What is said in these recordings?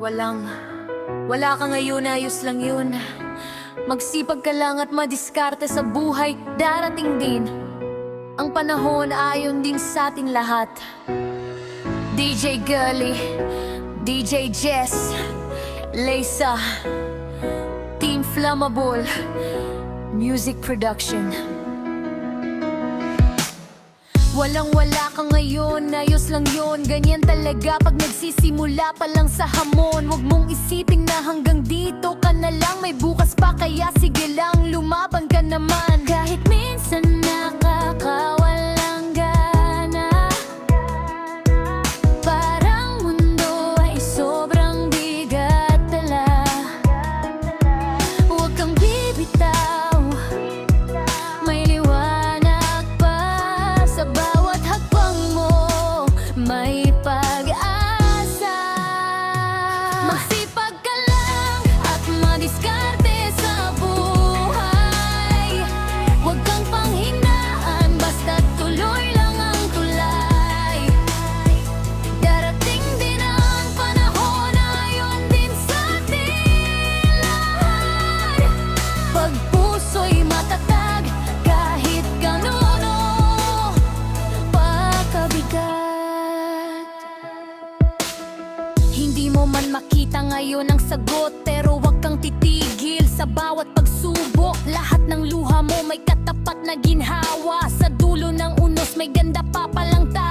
Walang, wala ka ngayon, ayos lang yun. Magsipag ka lang at madiskarte sa buhay, darating din. Ang panahon ayon din sa atin lahat. DJ Girly, DJ Jess, Lisa, Team Flammable, Music Production. Walang wala ka ngayon, ayos lang yon Ganyan talaga pag nagsisimula pa lang sa hamon. Huwag mong isipin na hanggang dito ka na lang. May bukas Magsipag ka lang at madiskarte sa buhay. Huwag kang panghinaan basta tuloy lang ang tulay. Darating din ang panahon na yun din sa matatag kahit ganuno pakabigat Hindi mo man makita ngayon ang sagot. Pero wag kang titigil sa bawat pagsubok Lahat ng luha mo may katapat na ginhawa. Sa dulo ng unos may ganda pa palang tala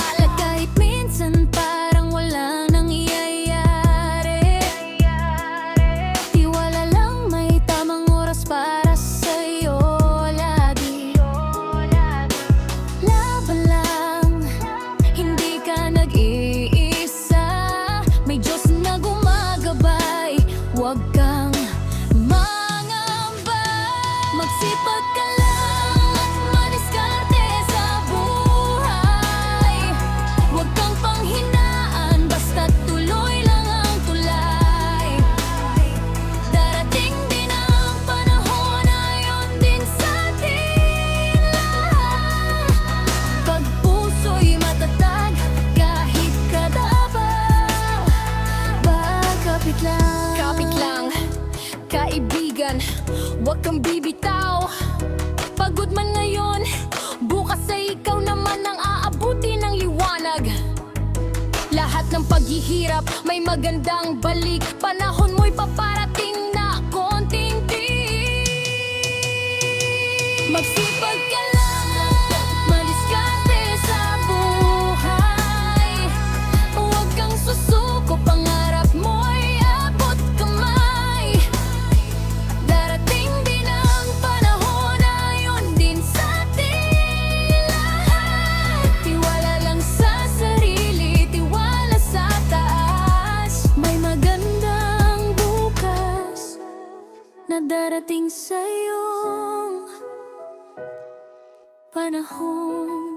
kaibigan Huwag kang bibitaw. Pagod man ngayon Bukas ay ikaw naman ang aabuti ng liwanag. Lahat ng paghihirap may magandang balik. Panahon mo'y darating sa'yong panahon